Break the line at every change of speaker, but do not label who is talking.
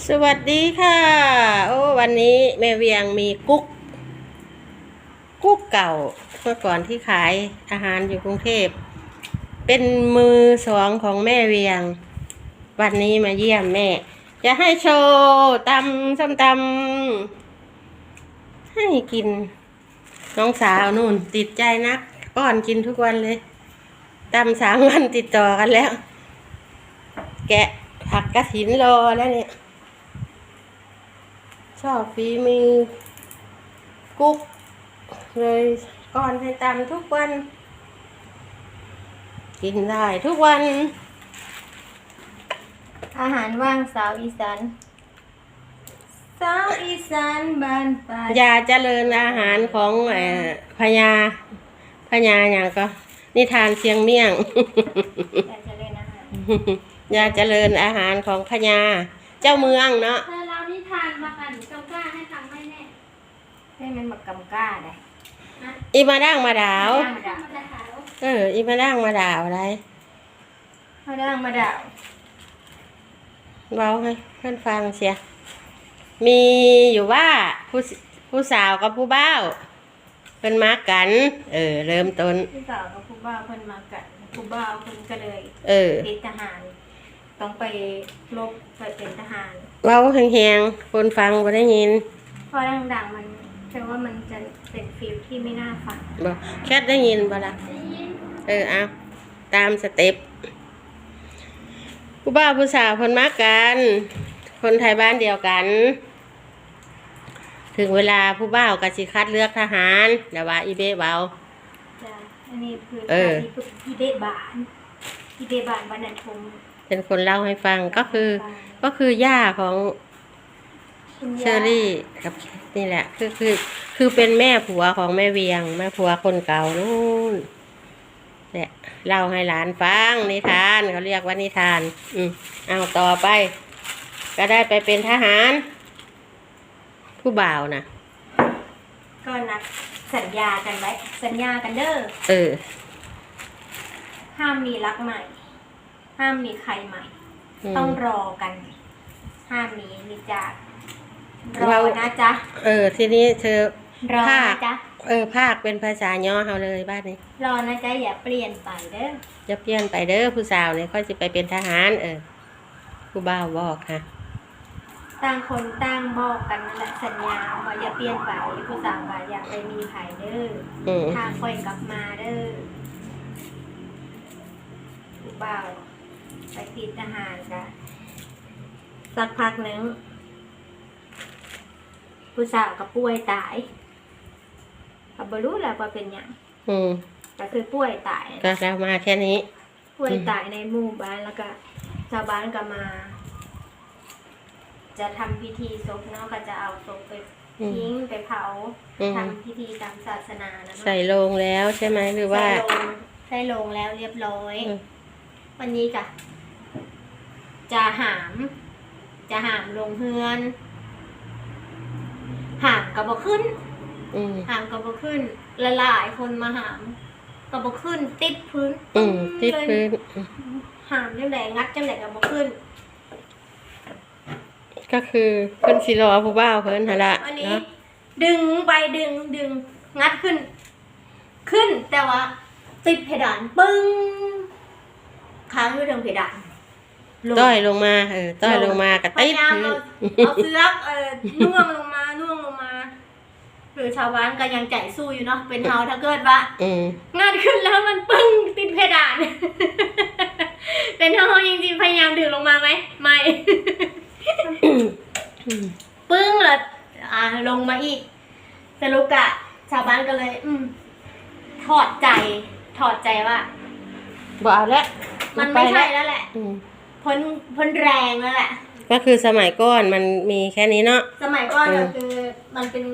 สวัสดีค่ะ โอ้วันนี้แม่เวียงมีกุ๊ก กุ๊กเก่าเมื่อก่อนที่ขายอาหารอยู่กรุงเทพ เป็นมือสองของแม่เวียง วันนี้มาเยี่ยมแม่ จะให้โชว์ตำส้มตำให้กิน น้องสาวนู่นติดใจนักป้อนกินทุกวันเลยตำสามวันติดต่อกันแล้ว แกะผักกระถินรอแล้วเนี่ย ชอบฝีมือกุ๊กเลยก่อนให้ตำทุกวัน กินได้ทุกวัน
อาหารว่างสาวอีสานสาวอีสานบ้านป่ายา
เจริญอาหารของเอ่อพญาพญาอย่างก็ นิทานเชียงเมี่ยง
อยากจะเล่นอาหาร
ยาเจริญอาหารของพญาเจ้าเมืองเนาะ
เธอเรานิทานมากันจงกล้าให้ทำให้แน่
ให้มันมากำก้าได้
อีมาด่างมาดาว
มาด่า
มาจะหาว่า
เออ อีมาด่างมาดาวอะไร
มาด่างมาด่า
เบาให้เพื่อนฟังเสีย มีอยู่ว่าผู้สผู้สาวกับผู้บ่าวเป็นมากัน เออ เริ่มต้น
พี่สาวกับผู้บ่าวเพิ่นมากันผู้บ่าวเพิ่นก็เลย
เออ
เป็นทหาร ต้องไปรบไปเป็นทหาร
เว้าแหงๆคนฟังบ่ได้ยิน
เพราะดังๆมัน แปลว่ามันจะเป็นฟิลที่ไม่น่าฟัง
บ่แคทได้ยินบ่ล่ะ
ได้ยิน
เออเอาตามสเต็ปผู้บ่าวผู้สาวคนมากัน คนไทยบ้านเดียวกัน ถึงเวลาผู้บ่าวก็สิคัดเลือกทหารเดี๋ยวว่าอีเบ้เบา
จ้ะอันนี้คือ
เออ
ที่ฝึกที่เบบานที่เบบานวันนันทม
เป็นคนเล่าให้ฟังก็คือ ก็คือย่าของ
คุณ
เช
ย่า
อรี่ครับนี่แหละ คือคือคือเป็นแม่ผัวของแม่เวียง แม่ผัวคนเก่านู่นเนี่ยเล่าให้หลานฟังนิทานเขาเรียกว่านิทาน อืมเอาต่อไป ก็ได้ไปเป็นทหาร ผู้บ่าวนะ
ก็นัดสัญญากันไว้ สัญญากันเด้อ
เออ
ห้ามมีรักใหม่ ห้ามมีใครใหม่
อืม
ต้องรอกัน ห้ามมีมีจาก ร
เรา
อนะจ๊ะ
เออ ทีนี้เธอ
รอ
ภาค
นะจ๊ะ
เออ ภาคเป็นภาษาย่อเขาเลยบ้านนี้
รอนะจ๊ะอย่าเปลี่ยนไปเด้อ
จะเปลี่ยนไปเด้อผู้สาวเนี่ยค่อยจะไปเป็นทหารเออ ผู้บ่าวบอกค่ะ
ต่างคนต่างบอกกันนั่นแหละสัญญาว่าอย่าเปลี่ยนไปผู้สาวว่าอย่าไปมีไผเด้อ
อืม
ถ้าค่อยกลับมาเด้อผู้บ่าวไปติดทหารกันสักพักหนึ่ง ผู้สาวก็ป่วยตายก็บ่รู้แหละว่าเป็นหยัง
อืม
ก็คือป่วยตาย
ก็เรามาแค่นี้
ป่วยตายในหมู่บ้านแล้วก็ชาวบ้านก็มา จะทำพิธีศพเนาะก็จะเอาศพไป
อืม
ทิ้งไปเผา
อืม
ทำพิธีตามศาสนานะเนาะ
ใส่ลงแล้วใช่ไหมหรือว่า
ใส่ลงใส่ลงแล้วเรียบร้อย
อืม
วันนี้ก็จะหาม จะหามลงเฮือน หามกับบขึ้น
อืม
หามกับบขึ้นละลายคนมาหามกับบขึ้น ติดพื้น
อืมที่
เลย
พื้น
หามจังไหนงัดจังไหนกับบขึ้น
ก็คือเพิ่นสิรอผู้บ่าวเพิ่นหั่นละ
อันนี้
เนาะ
ดึงไปดึงดึงงัดขึ้น ขึ้นแต่ว่า ติดเพดานปึ้งค้างอยู่ตรงเพดานลง
ต้อยลงมาเออต้อยลงมากระ
พ
ติด
ยายาม
พื้น
เอาเอาเสือกเออน่วงลงมาน่วงลงมา หรือชาวบ้านก็ยังใจสู้อยู่เนาะเป็นเฮาถ้าเกิดว่า
อืม
งานขึ้นแล้วมันปึ้งติดเพดาน เป็นเฮาจริงๆพยายามดึงลงมาไหมไม่ ปึ้งแล้วอ่าลงมาอีก สรุปกะชาวบ้านก็เลย อืมถอดใจ ถอดใจว่า
บ่เอาแล้ว
มันไม่ใช่แล้วแหละ
อืม
พ้นพ้นแรงแล้วแหละ
ก็คือสมัยก่อนมันมีแค่นี้เนาะ
สมัยก่อน
เออ
ก็คือมันเป็น